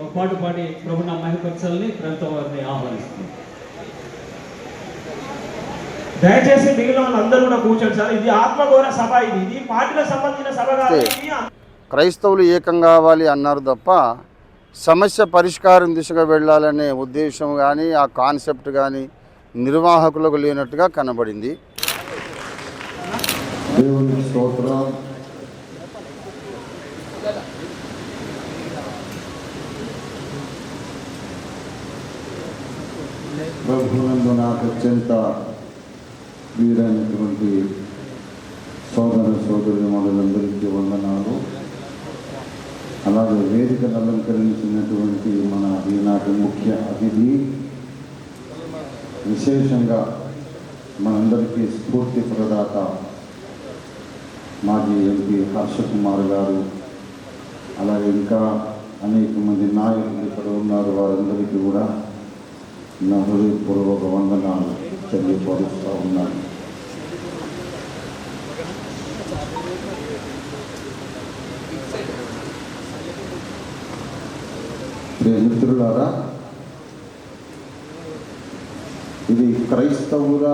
ఒక పాట పాడి ప్రభు నా మహిపరచాలని ప్రభుత్వం వారిని ఆహ్వానిస్తుంది. దయచేసి మిగిలిన వాళ్ళందరూ కూడా కూర్చోండి సార్. ఇది ఆత్మగౌరవ సభ ఇది. ఇది పార్టీలకు సంబంధించిన సభ కాదు. క్రైస్తవులు ఏకం కావాలి అన్నారు తప్ప సమస్య పరిష్కారం దిశగా వెళ్ళాలనే ఉద్దేశం కానీ ఆ కాన్సెప్ట్ కానీ నిర్వాహకులకు లేనట్టుగా కనబడింది దేవుని స్తోత్రం ప్రభునందు నాకు అత్యంత వీరైనటువంటి సోదర సోదరులు మనందరికీ వందనాలు. అలాగే వేదికను అలంకరించినటువంటి మన ఈనాటి ముఖ్య అతిథి విశేషంగా మనందరికీ స్ఫూర్తి ప్రదాత మాజీ ఎంపీ హర్ష కుమార్ గారు అలాగే ఇంకా అనేక మంది నాయకులు ఇక్కడ ఉన్నారు. వారందరికీ కూడా నా హృదయపూర్వక వందనాలు తెలియపరుస్తూ ఉన్నాను మిత్రులారా ఇది క్రైస్తవుల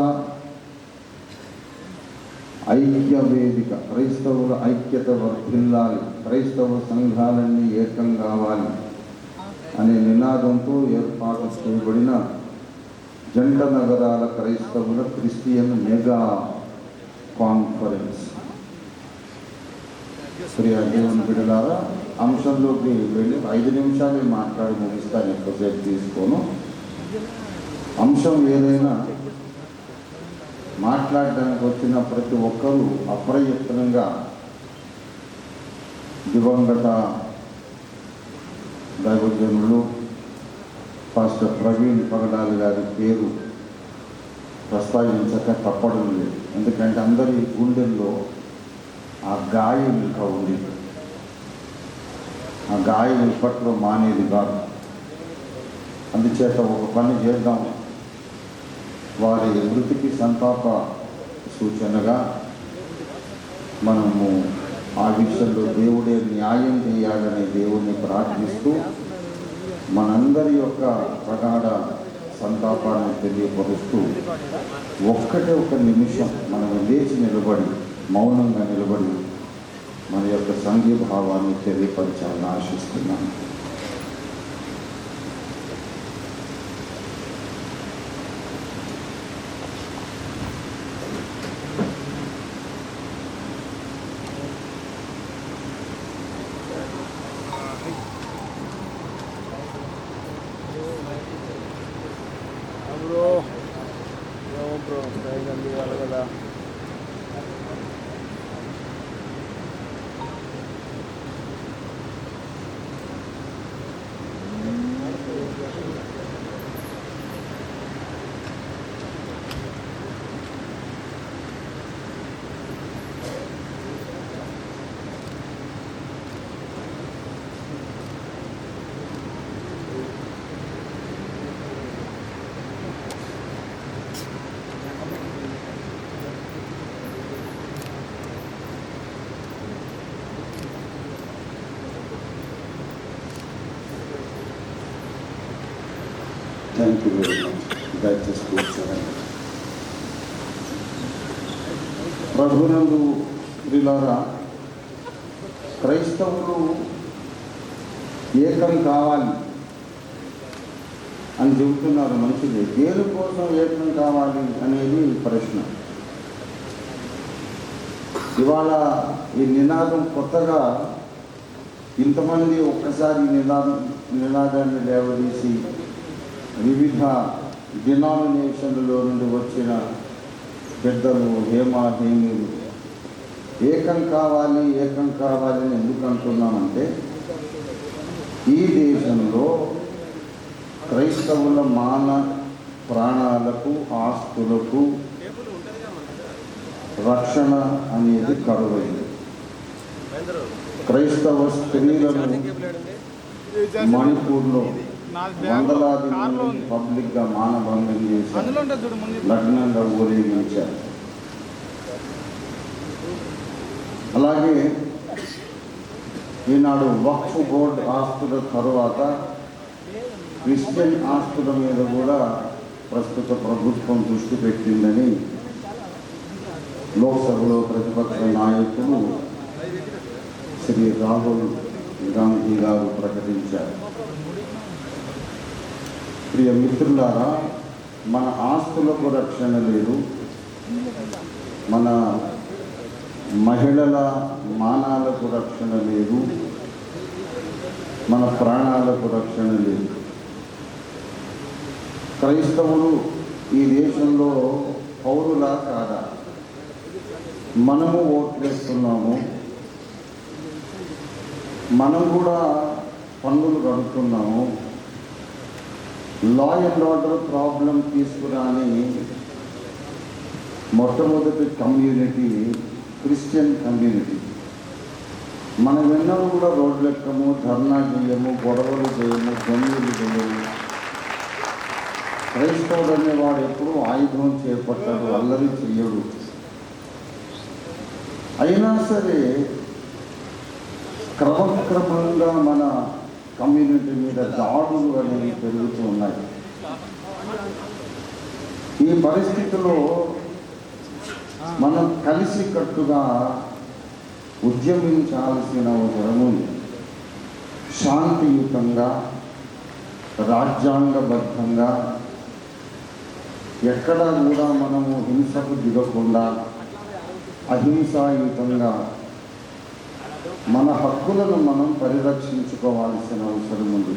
ఐక్య వేదిక క్రైస్తవుల ఐక్యత వర్ధిల్లాలి. క్రైస్తవ సంఘాలన్నీ ఏకం కావాలి. అనే నినాదంతో ఏర్పాటు చేయబడిన జంట నగరాల క్రైస్తవుల క్రిస్టియన్ మెగా కాన్ఫరెన్స్. శ్రీ దేవుని బిడ్డలారా అంశంలోకి వెళ్ళి ఐదు నిమిషాలు మాట్లాడి ముగిస్తాను ఎక్కువసేపు తీసుకోను. అంశం ఏదైనా మాట్లాడడానికి వచ్చిన ప్రతి ఒక్కరూ అప్రయత్నంగా దివంగత దైవజనులు పాస్టర్ ప్రవీణ్ పగడాలి గారి పేరు ప్రస్తావించక తప్పడం లేదు. ఎందుకంటే అందరి గుండెల్లో ఆ గాయం ఇంకా ఉంది. ఆ గాయం ఇప్పట్లో మానేది కాదు. అందుచేత ఒక పని చేద్దాం. వారి మృతికి సంతాప సూచనగా మనము ఆ విషయంలో దేవుడే న్యాయం చేయాలని దేవుణ్ణి ప్రార్థిస్తూ మనందరి యొక్క ప్రగాఢ సంతాపాన్ని తెలియపరుస్తూ ఒక్కటే ఒక నిమిషం మనం లేచి నిలబడి మౌనంగా నిలబడి మన యొక్క సంఘీభావాన్ని తెలియపరచాలని ఆశిస్తున్నాను. థ్యాంక్ యూ వెరీ మచ్ దయచేసి కూర్చోండి ప్రభునందు ప్రిలారా క్రైస్తవులు ఏకం కావాలి అని చెబుతున్నారు మంచిది దేని కోసం ఏకం కావాలి అనేది ప్రశ్న. ఇవాళ ఈ నినాదం కొత్తగా ఇంతమంది ఒక్కసారి నినాదం నినాదాన్ని లేవదీసి వివిధ డినామినేషన్లలో నుండి వచ్చిన పెద్దలు హేమహేమీలు ఏకం కావాలి ఏకం కావాలి అని ఎందుకు అంటున్నామంటే ఈ దేశంలో క్రైస్తవుల మాన ప్రాణాలకు ఆస్తులకు రక్షణ అనేది కరువైంది. క్రైస్తవ స్త్రీలను మణిపూర్లో వందలాది మంది పబ్లిక్గా మానభంగం చేశారు. లగ్నంగా ఊరేగించారు. అలాగే ఈనాడు వక్ఫ్ బోర్డు ఆస్తుల తరువాత క్రిస్టియన్ ఆస్తుల మీద కూడా ప్రస్తుత ప్రభుత్వం దృష్టి పెట్టిందని లోక్సభలో ప్రతిపక్ష నాయకులు శ్రీ రాహుల్ గాంధీ గారు ప్రకటించారు. ప్రియ మిత్రులారా మన ఆస్తులకు రక్షణ లేదు. మన మహిళల మానాలకు రక్షణ లేదు. మన ప్రాణాలకు రక్షణ లేదు. క్రైస్తవులు ఈ దేశంలో పౌరులా కాదా? మనము ఓట్లేస్తున్నాము. మనం కూడా పన్నులు కడుతున్నాము లా అండ్ ఆర్డర్ ప్రాబ్లం తీసుకురాని మొట్టమొదటి కమ్యూనిటీ క్రిస్టియన్ కమ్యూనిటీ మనం ఎన్నడూ కూడా రోడ్లు ఎక్కము ధర్నా చేయము గొడవలు చేయము దొంగలు చేయము. క్రైస్తవుడు అనేవాడు ఎప్పుడు ఆయుధం చేపట్టాడు అల్లరి చెయ్యడు. అయినా సరే క్రమక్రమంగా మన కమ్యూనిటీ మీద దాడులు అనేవి పెరుగుతూ ఉన్నాయి. ఈ పరిస్థితిలో మనం కలిసి కట్టుగా ఉద్యమించాల్సిన అవసరం ఉంది. శాంతియుతంగా రాజ్యాంగబద్ధంగా ఎక్కడా కూడా మనము హింసకు దిగకుండా అహింసాయుతంగా మన హక్కులను మనం పరిరక్షించుకోవాల్సిన అవసరం ఉంది.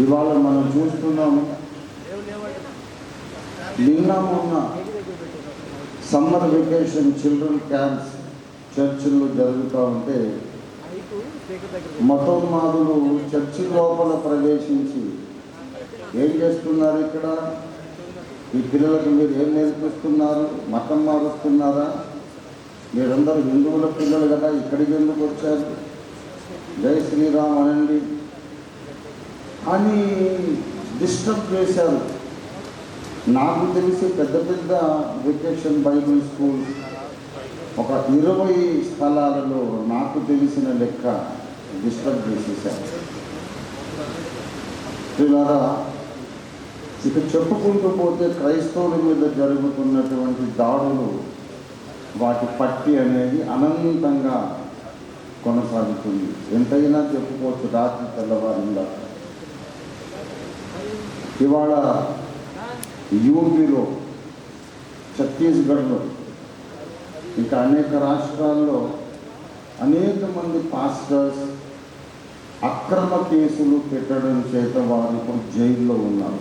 ఇవాళ మనం చూస్తున్నాము నిన్న మొన్న సమ్మర్ వెకేషన్ చిల్డ్రన్ క్యాంప్స్ చర్చిల్లో జరుగుతూ ఉంటే మతోన్మాదులు చర్చి లోపల ప్రవేశించి ఏం చేస్తున్నారు ఇక్కడ? ఈ పిల్లలకు మీరు ఏం నేర్పిస్తున్నారు? మతం మారుస్తున్నారా? మీరందరూ హిందువుల పిల్లలు కదా ఇక్కడికి ఎందుకు వచ్చారు? జై శ్రీరామ్ అనండి. అని డిస్టర్బ్ చేశారు. నాకు తెలిసి పెద్ద పెద్ద వెకేషన్ బైబిల్ స్కూల్ ఒక ఇరవై స్థలాలలో నాకు తెలిసిన లెక్క డిస్టర్బ్ చేసేసారు పిల్లరా ఇక చెప్పుకుంటూ పోతే క్రైస్తవుల మీద జరుగుతున్నటువంటి దాడులు వాటి పట్టి అనేది అనంతంగా కొనసాగుతుంది. ఎంతైనా చెప్పుకోవచ్చు రాత్రి తెల్లవారిందా. ఇవాళ యూపీలో ఛత్తీస్గఢ్లో ఇంకా అనేక రాష్ట్రాల్లో అనేక మంది పాస్టర్స్ అక్రమ కేసులు పెట్టడం చేత వారు ఇప్పుడు జైల్లో ఉన్నారు.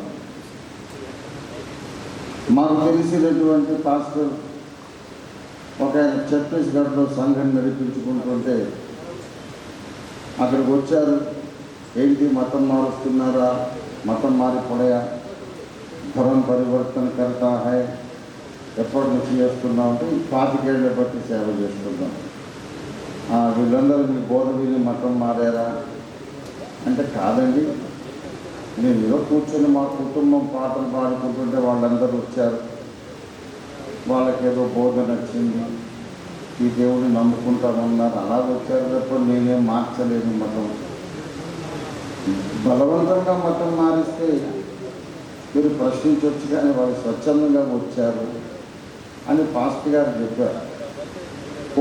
మాకు తెలిసినటువంటి పాస్టర్ ఒక ఆయన ఛత్తీస్గఢ్లో సంఘం నడిపించుకుంటుంటే అక్కడికి వచ్చారు. ఏంటి మతం మారుస్తున్నారా? మతం మారిపోయా? ధరం పరివర్తన కర్తా హై? ఎప్పటి నుంచి చేస్తున్నాం అంటే ఈ పాతికేళ్ళ బట్టి సేవ చేస్తున్నాం. ఆ, వీళ్ళందరూ మీ బోధ విని మతం మారారా? అంటే కాదండి. నేను ఏదో కూర్చొని మా కుటుంబం పాటలు పాడుకుంటుంటే వాళ్ళందరూ వచ్చారు. వాళ్ళకేదో బోధ నచ్చింది. ఈ దేవుడిని నమ్ముకుంటామన్నారు అలా వచ్చారు తప్ప నేనేం మార్చలేదు మతం. బలవంతంగా మతం మారిస్తే మీరు ప్రశ్నించవచ్చు కానీ వాళ్ళు స్వచ్ఛందంగా వచ్చారు అని పాస్ట్ గారు చెప్పారు.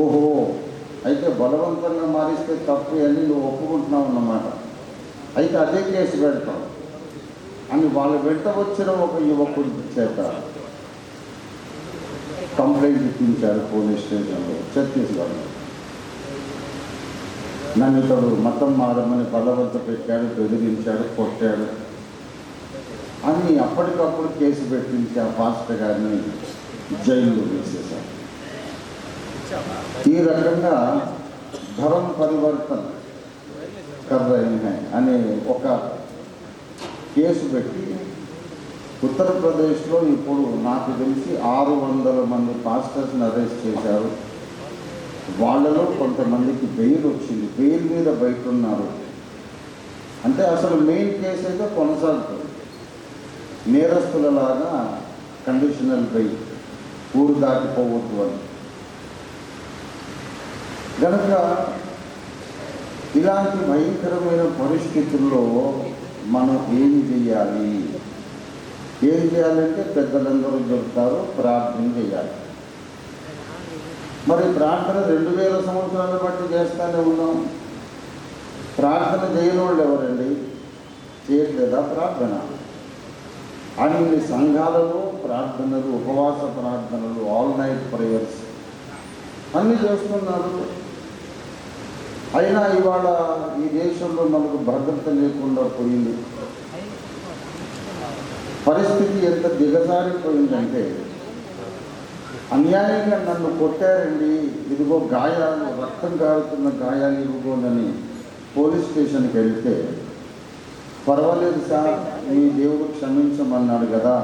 ఓహో అయితే బలవంతంగా మారిస్తే తప్పు అని నువ్వు ఒప్పుకుంటున్నావు అన్నమాట. అయితే అదే కేసు పెడతాం. అని వాళ్ళ వెంట వచ్చిన ఒక యువకుడి చేత కంప్లైంట్ ఇప్పించారు పోలీస్ స్టేషన్లో. ఛత్తీస్గఢ్లో నన్ను ఇతడు మతం మారమని బలవంత పెట్టాడు బెదిరించాడు కొట్టాడు అని అప్పటికప్పుడు కేసు పెట్టించి ఆ పాస్టర్ గారిని జైల్లో వేసేశారు. ఈ రకంగా ధరం పరివర్తన కర్ర అనే ఒక కేసు పెట్టి ఉత్తరప్రదేశ్లో ఇప్పుడు నాకు తెలిసి ఆరు వందల మంది పాస్టర్స్ని అరెస్ట్ చేశారు. వాళ్ళలో కొంతమందికి బెయిల్ వచ్చింది. బెయిల్ మీద బయట ఉన్నారు అంటే అసలు మెయిన్ కేసు అయితే కొనసాగుతుంది. నేరస్తులలాగా కండిషనల్ బెయిల్. ఊరు దాటిపోవద్దు అని. కనుక ఇలాంటి భయంకరమైన పరిస్థితుల్లో మనం ఏం చేయాలి? ఏం చేయాలంటే పెద్దలందరూ చెబుతారు ప్రార్థన చేయాలి. మరి ప్రార్థన రెండు వేల సంవత్సరాల బట్టి చేస్తానే ఉన్నాం. ప్రార్థన చేయని వాళ్ళు ఎవరండి? చేయట్లేదా ప్రార్థన? అన్ని సంఘాలలో ప్రార్థనలు ఉపవాస ప్రార్థనలు ఆల్ నైట్ ప్రేయర్స్ అన్నీ చేస్తున్నారు. అయినా ఇవాళ ఈ దేశంలో మనకు భద్రత లేకుండా పోయింది. పరిస్థితి ఎంత దిగజారిపోయిందంటే అన్యాయంగా నన్ను కొట్టారండి ఇదిగో గాయాలు రక్తం కారుతున్న గాయాలు ఇవ్వగోనని పోలీస్ స్టేషన్కి వెళ్తే పర్వాలేదు సార్ మీ దేవుడు క్షమించమన్నాడు కదా.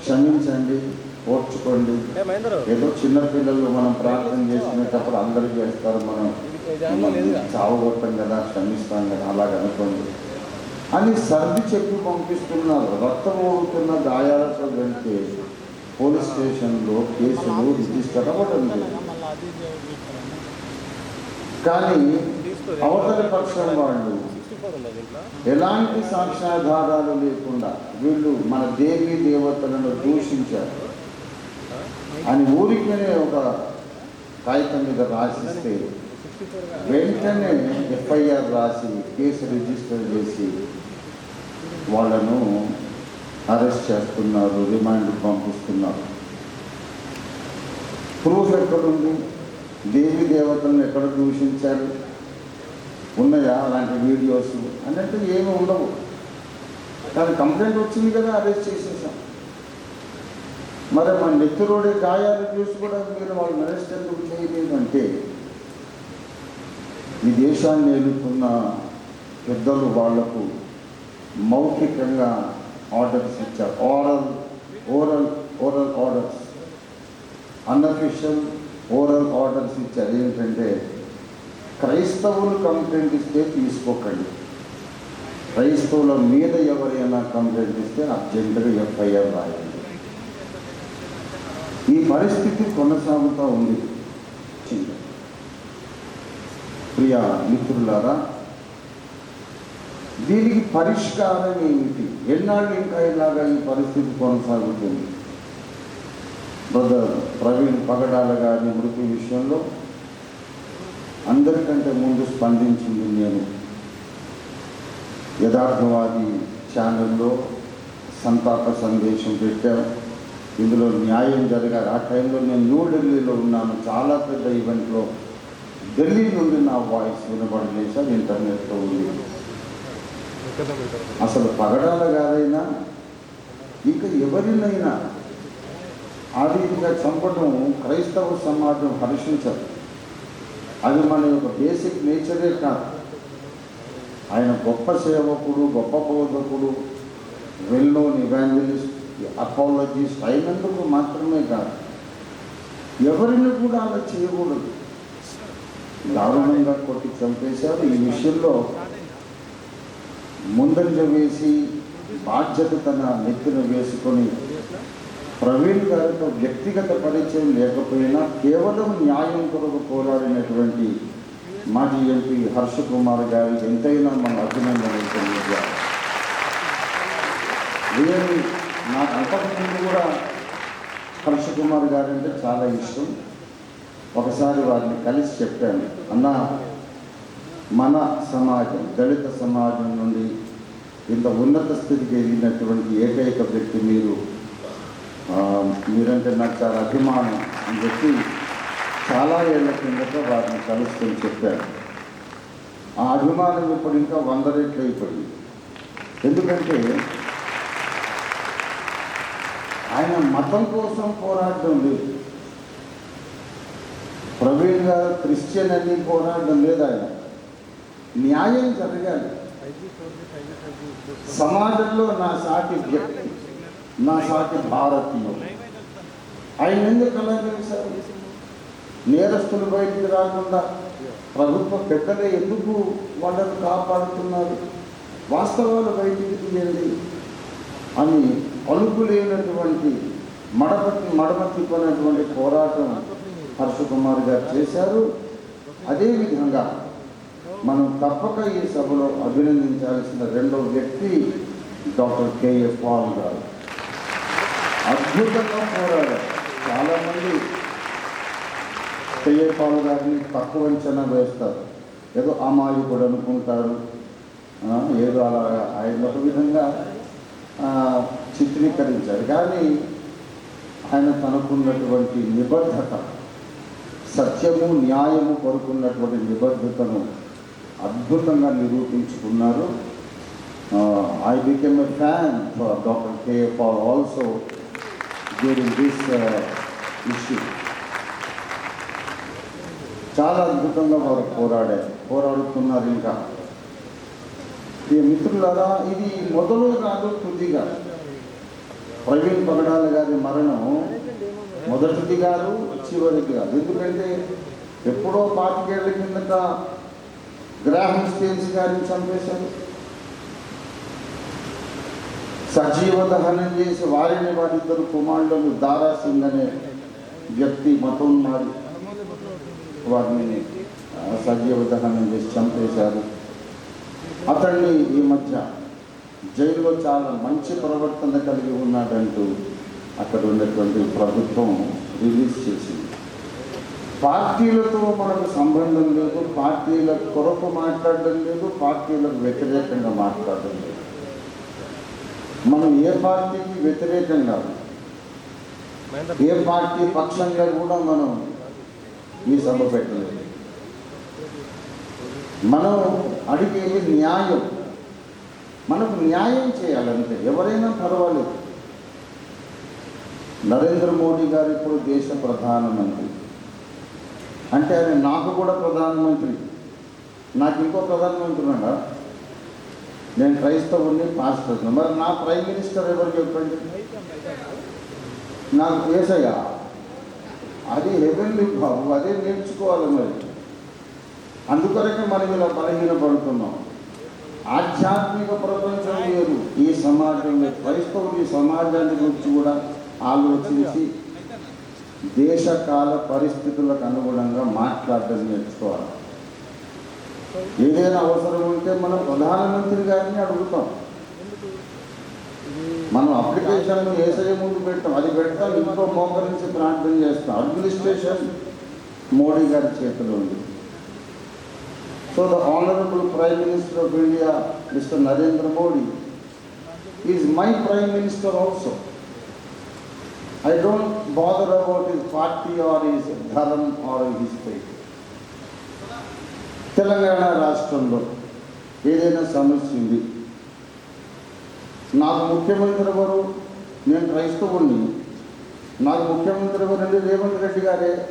క్షమించండి ఓర్చుకోండి. ఏదో చిన్న పిల్లలు మనం ప్రార్థన చేసుకునేటప్పుడు అందరూ చేస్తారు మనం చావగొట్టం కదా క్షమిస్తాం కదా అలాగ అనుకోండి. అని సర్ది చెప్పి పంపిస్తున్నారు రక్తం ఓడుతున్న గాయాలతో వెళ్తే పోలీస్ స్టేషన్లో కేసులు రిజిస్టర్ అవ్వడం లేదు. కానీ అవతల పక్షం వాళ్ళు ఎలాంటి సాక్ష్యాధారాలు లేకుండా వీళ్ళు మన దేవి దేవతలను దూషించారు అని ఊరికనే ఒక కాగితం మీద రాసిస్తే వెంటనే ఎఫ్ఐఆర్ రాసి కేసు రిజిస్టర్ చేసి వాళ్ళను అరెస్ట్ చేస్తున్నారు రిమాండ్ పంపిస్తున్నారు. ప్రూఫ్ ఎక్కడుంది? దేవి దేవతలను ఎక్కడ దూషించారు? ఉన్నాయా అలాంటి వీడియోస్? అన్నట్టు ఏమి ఉండవు. కానీ కంప్లైంట్ వచ్చింది కదా అరెస్ట్ చేసేసాం. మరి మన నెత్తురోడి గాయాలు చూసి కూడా మీరు వాళ్ళని అరెస్ట్ ఎందుకు చేయలేదు అంటే ఈ దేశాన్ని ఏలుతున్న పెద్దలు వాళ్ళకు మౌఖికంగా ఆర్డర్స్ ఇచ్చారు. Oral oral oral orders unofficial oral orders ఇచ్చారు. ఏంటంటే క్రైస్తవులు కంప్లైంట్ ఇస్తే తీసుకోకండి. క్రైస్తవుల మీద ఎవరైనా కంప్లైంట్ ఇస్తే అర్జెంటుగా ఎఫ్ఐఆర్ రాయండి. ఈ పరిస్థితి కొనసాగుతూ ఉంది. ప్రియ మిత్రులారా దీనికి పరిష్కారం ఏమిటి? ఎన్నాళ్ళు ఇంకా ఇలాగా ఈ పరిస్థితి కొనసాగుతుంది? బ్రదర్ ప్రవీణ్ పగడాల గారి మృతి విషయంలో అందరికంటే ముందు స్పందించింది నేను. యథార్థవాది ఛానల్లో సంతాప సందేశం పెట్టాను. ఇందులో న్యాయం జరగాలి. ఆ టైంలో నేను న్యూఢిల్లీలో ఉన్నాను. చాలా పెద్ద ఈవెంట్లో ఢిల్లీ నుండి నా వాయిస్ వినబడలేదు. సార్ ఇంటర్నెట్లో ఉంది. అసలు పగడాల గారైనా ఇంకా ఎవరినైనా ఆ రీతిగా చంపడం క్రైస్తవ సమాజం హర్షించదు. అది మన యొక్క బేసిక్ నేచరే కాదు. ఆయన గొప్ప సేవకుడు గొప్ప బోధకుడు వెల్ నోన్ ఇవాంజలిస్ట్ అపాలజిస్ట్ అయినందుకు మాత్రమే కాదు. ఎవరిని కూడా అలా చేయకూడదు. దారుణంగా కొట్టి చంపేశారు. ఈ విషయంలో ముందంజ వేసి బాధ్యత తన నెత్తిన వేసుకొని ప్రవీణ్ గారితో వ్యక్తిగత పరిచయం లేకపోయినా కేవలం న్యాయం కొరకు పోరాడినటువంటి మాజీ ఎంపీ హర్ష కుమార్ గారి ఎంతైనా మన అభినందనలు తెలియజేయాలి. నాకు అంతకుముందు కూడా హర్ష కుమార్ గారంటే చాలా ఇష్టం. ఒకసారి వారిని కలిసి చెప్పాను. అన్నా మన సమాజం దళిత సమాజం నుండి ఇంత ఉన్నత స్థితికి ఎదిగినటువంటి ఏకైక వ్యక్తి మీరు. మీరంటే నాకు చాలా అభిమానం అని చెప్పి చాలా ఏళ్ళ కిందట వారిని కలుసుకొని చెప్పారు. ఆ అభిమానం ఇప్పుడు ఇంకా వంద రెట్లు అయిపోయింది. ఎందుకంటే ఆయన మతం కోసం పోరాడడం లేదు. ప్రవీణ్ గారు క్రిస్టియన్ అని పోరాడడం లేదు ఆయన. న్యాయం జరగాలి. సమాజంలో నా సాటి వ్యక్తి నా సాటి భారతీయులు ఆయన ఎందుకు అలా చేశారు నేరస్తులు బయటికి రాకుండా ప్రభుత్వ పెద్దలే ఎందుకు వాళ్ళని కాపాడుతున్నారు? వాస్తవాలు బయటికి తీయండి అని అలుపు లేనటువంటి మడపట్టి మడమ పోరాటం హర్షకుమార్ గారు చేశారు. అదేవిధంగా మనం తప్పక ఈ సభలో అభినందించాల్సిన రెండో వ్యక్తి డాక్టర్ కేఎస్ పాల్ గారు. అద్భుతంగా పోరాడారు. చాలామంది కేఏ పాల్ గారిని తక్కువ అంచనా వేస్తారు. ఏదో అమాయకుడు అనుకుంటారు. ఏదో అలా ఆయన ఒక విధంగా చిత్రీకరించారు. కానీ ఆయన తనకున్నటువంటి నిబద్ధత సత్యము న్యాయము కొరుకున్నటువంటి నిబద్ధతను అద్భుతంగా నిరూపించుకున్నారు. I became a fan for doctor K Paul also during this issue చాలా అద్భుతంగా వారు పోరాడారు. పోరాడుతున్నారు ఇంకా. ఈ మిత్రులారా ఇది మొదలు కాదు తుదిగా. ప్రవీణ్ పగడాల గారి మరణం మొదటిది కాదు చివరికి కాదు. ఎందుకంటే ఎప్పుడో పాతికేళ్ళ కిందట గ్రాహం స్టేన్స్ గారిని చంపేశారు. సజీవ దహనం చేసి వారిని వారిద్దరు కుమారులను దారాసింగ్ అనే వ్యక్తి మతోన్మాది వారిని సజీవ దహనం చేసి చంపేశారు. అతన్ని ఈ మధ్య జైల్లో చాలా మంచి ప్రవర్తన కలిగి ఉన్నాడంటూ అక్కడ ఉన్నటువంటి ప్రభుత్వం రిలీజ్ చేసింది. పార్టీలతో మనకు సంబంధం లేదు పార్టీల కొరకు మాట్లాడడం లేదు పార్టీలకు వ్యతిరేకంగా మాట్లాడడం లేదు. మనం ఏ పార్టీకి వ్యతిరేకంగా ఏ పార్టీ పక్షంగా కూడా మనం ఈ సభ పెట్టలేదు. మనం అడిగేది న్యాయం. మనకు న్యాయం చేయాలంటే ఎవరైనా పర్వాలేదు. నరేంద్ర మోడీ గారు ఇప్పుడు దేశ ప్రధానమంత్రి. అంటే ఆయన నాకు కూడా ప్రధానమంత్రి. నాకు ఇంకో ప్రధానమంత్రి ఉన్నాడా? నేను క్రైస్తవుని పాస్టర్ మరి నా ప్రైమ్ మినిస్టర్ ఎవరు చెప్పండి? నాకు వేసయ్యా అది హెవెన్లీ బాబు అదే నేర్చుకోవాలి మరి. అందుకొరకే మనం ఇలా బలహీనపడుతున్నాం. ఆధ్యాత్మిక ప్రపంచం వేరు ఈ సమాజంలో క్రైస్తవులు ఈ సమాజాన్ని గురించి కూడా ఆలోచించి దేశకాల పరిస్థితులకు అనుగుణంగా మాట్లాడడం నేర్చుకోవాలి. ఏదైనా అవసరం ఉంటే మనం ప్రధానమంత్రి గారిని అడుగుతాం. మనం అప్లికేషన్ ఏసఐ ముందు పెట్టాం అది పెడతాం ఇంకో మోకరించి ప్రార్థన చేస్తాం. అడ్మినిస్ట్రేషన్ మోడీ గారి చేతిలో ఉంది. So the honourable prime minister of India mister Narendra Modi is my prime minister also I don't bother about his party or his dharam or his Telangana రాష్ట్రంలో ఏదైనా సమస్య ఉంది. నాకు ముఖ్యమంత్రి ఎవరు? నేను క్రైస్తవుణ్ణి. నాకు ముఖ్యమంత్రి ఎవరండి? రేవంత్ రెడ్డి గారే.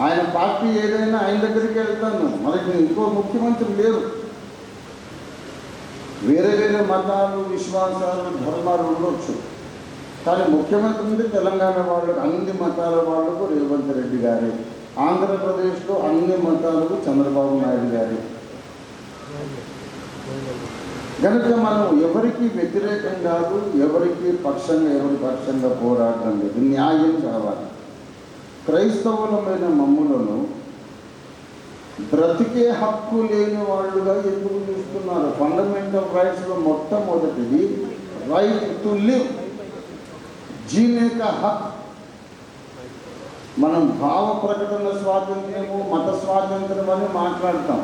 ఆయన పార్టీ ఏదైనా ఆయన దగ్గరికి వెళ్తాను. మనకి ఇంకో ముఖ్యమంత్రి లేరు. వేరే వేరే మతాలు విశ్వాసాలు ధర్మాలు ఉండొచ్చు. కానీ ముఖ్యమంత్రి తెలంగాణ వాళ్ళకు అన్ని మతాల వాళ్ళకు రేవంత్ రెడ్డి గారే. ఆంధ్రప్రదేశ్లో అన్ని మతాలకు చంద్రబాబు నాయుడు గారే. కనుక మనం ఎవరికి వ్యతిరేకం కాదు ఎవరికి పక్షంగా ఎవరి పక్షంగా పోరాడడం లేదు. న్యాయం కావాలి. క్రైస్తవులమైన మమ్ములను బ్రతికే హక్కు లేని వాళ్ళుగా ఎందుకు చూస్తున్నారు? ఫండమెంటల్ రైట్స్లో మొట్టమొదటిది రైట్ టు లివ్. జీనే కా హక్ మనం భావ ప్రకటన స్వాతంత్ర్యము మత స్వాతంత్ర్యం అని మాట్లాడతాం.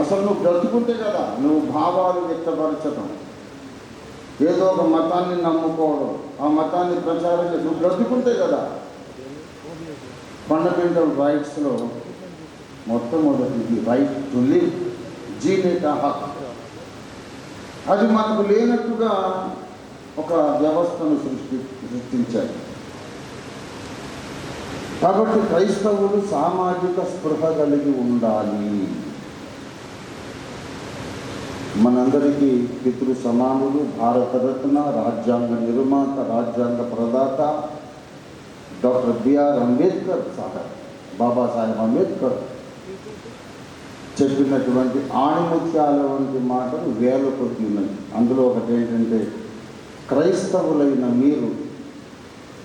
అసలు నువ్వు బ్రతుకుంటే కదా నువ్వు భావాలు వ్యక్తపరచడం ఏదో ఒక మతాన్ని నమ్ముకోవడం ఆ మతాన్ని ప్రచారం చేసి నువ్వు బ్రతుకుంటే కదా. ఫండమెంటల్ రైట్స్లో మొట్టమొదటిది రైట్ టు లివ్ జీనేట హక్ అది మనకు లేనట్టుగా ఒక వ్యవస్థను సృష్టి గుర్తించారు కాబట్టి క్రైస్తవులు సామాజిక స్పృహ కలిగి ఉండాలి. మనందరికీ పితృ సమానులు భారతరత్న రాజ్యాంగ నిర్మాత రాజ్యాంగ ప్రదాత doctor B R Ambedkar Saheb Babasaheb Ambedkar చెప్పినటువంటి ఆణిముత్యాల వంటి మాటలు వేల కొద్ది ఉన్నాయి. అందులో ఒకటి ఏంటంటే క్రైస్తవులైన మీరు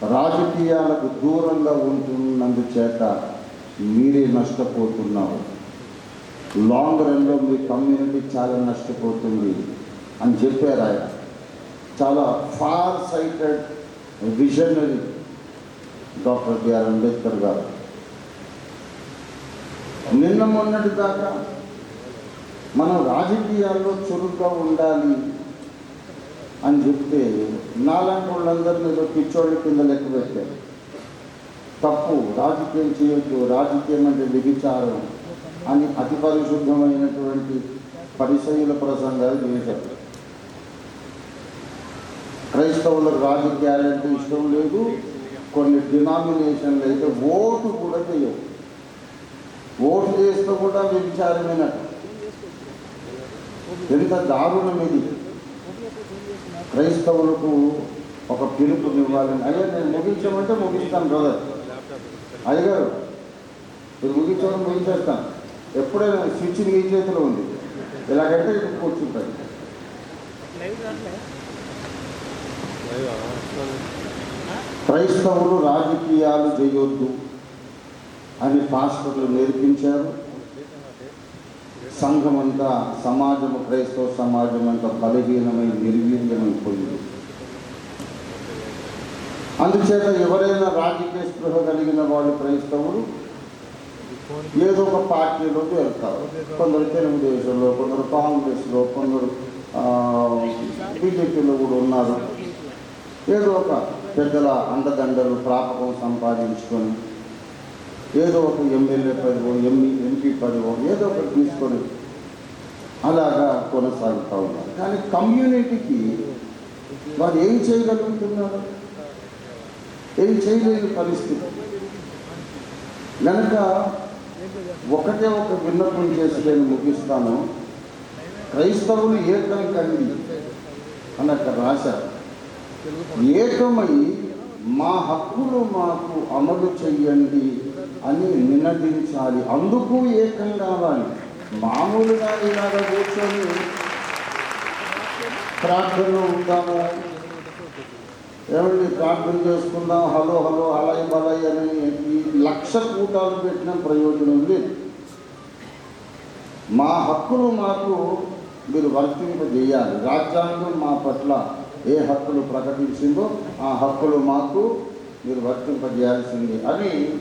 రాజకీయాలకు దూరంగా ఉంటున్నందుచేత మీరే నష్టపోతున్నారు లాంగ్ రన్లో మీ కమ్యూనిటీ చాలా నష్టపోతుంది అని చెప్పారు ఆయన. చాలా far sighted visionary doctor B R Ambedkar గారు. నిన్న మొన్నటి దాకా మనం రాజకీయాల్లో చురుగ్గా ఉండాలి అని చెప్తే నాలాంటి వాళ్ళందరినీ ఏదో పిచ్చోళ్ళ కింద లెక్క పెట్టారు. తప్పు రాజకీయం చేయొద్దు రాజకీయం అంటే వ్యభిచారం అని అతి పరిశుద్ధమైనటువంటి పరిసయుల ప్రసంగాలు చేశారు. క్రైస్తవులకు రాజకీయాలంటే ఇష్టం లేదు కొన్ని డినామినేషన్లు అయితే ఓటు కూడా చేయవు. ఓటు చేస్తే కూడా వ్యభిచారమైనట్టు ఎంత దారుణం ఇది. క్రైస్తవులకు ఒక పిలుపు ఇవ్వాలని. అయ్యా నేను ముగించమంటే ముగిస్తాను బ్రదర్ అయ్యగారు మీరు ముగించమని ముగించేస్తాను. ఎప్పుడైనా స్విచ్ మీ చేతిలో ఉంది? ఇలాగంటే ఇక్కడ కూర్చుంటాయి క్రైస్తవులు రాజకీయాలు చేయొద్దు అని పాస్టర్లు నేర్పించారు. సంఘం అంతా సమాజము క్రైస్తవ సమాజం అంతా బలహీనమై నిర్వీర్యమైపోయింది అందుచేత ఎవరైనా రాజకీయ స్పృహ కలిగిన వాళ్ళు క్రైస్తవులు ఏదో ఒక పార్టీలోకి వెళ్తారు. కొందరు తెలుగుదేశంలో కొందరు కాంగ్రెస్లో కొందరు బీజేపీలో కూడా ఉన్నారు. ఏదో ఒక పెద్దల అండదండలు ప్రాపకం సంపాదించుకొని ఏదో ఒక ఎమ్మెల్యే పదవో ఎంఈ ఎంపీ పదవో ఏదో ఒకటి తీసుకొని అలాగా కొనసాగుతూ ఉన్నారు. కానీ కమ్యూనిటీకి వారు ఏం చేయగలుగుతున్నారు ఏం చేయలేని పరిస్థితి. కనుక ఒకటే ఒక విన్నపం చేసి నేను ముగిస్తాను. క్రైస్తవులు ఏకం కండి అని అక్కడ రాశారు ఏకమై మా హక్కులు మాకు అమలు చెయ్యండి. అని నినదించాలి. అందుకు ఏకం కావాలి. మామూలుగా ఇలాగ కూర్చొని ప్రార్థనలో ఉంటాము. ఏమండి ప్రార్థన చేసుకుందాం. హలో హలో హలై బలై అని ఈ లక్ష కూటాలు పెట్టిన ప్రయోజనం లేదు. మా హక్కులు మాకు మీరు వర్తింపజేయాలి. రాజ్యాంగం మా పట్ల ఏ హక్కులు ప్రకటించిందో ఆ హక్కులు మాకు మీరు వర్తింపజేయాల్సింది అని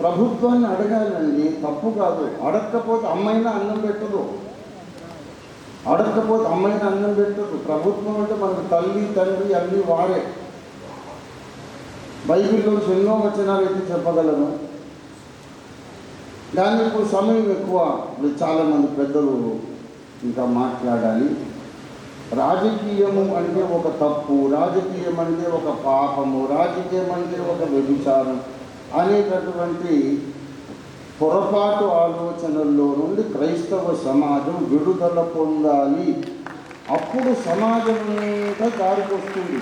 ప్రభుత్వాన్ని అడగాలండి తప్పు కాదు. అడగకపోతే అమ్మైనా అన్నం పెట్టదు. అడగకపోతే అమ్మైనా అన్నం పెట్టదు. ప్రభుత్వం అంటే మనకు తల్లి తండ్రి అన్నీ వాడే బైబిల్లో ఎన్నో వచనాలు అయితే చెప్పగలను. దానికి ఇప్పుడు సమయం ఎక్కువ. చాలామంది పెద్దలు ఇంకా మాట్లాడాలి. రాజకీయము అంటే ఒక తప్పు రాజకీయం అంటే ఒక పాపము రాజకీయం అంటే ఒక వ్యభిచారం. అనేటటువంటి పొరపాటు ఆలోచనల్లో నుండి క్రైస్తవ సమాజం విడుదల పొందాలి. అప్పుడు సమాజం మీద దారికొస్తుంది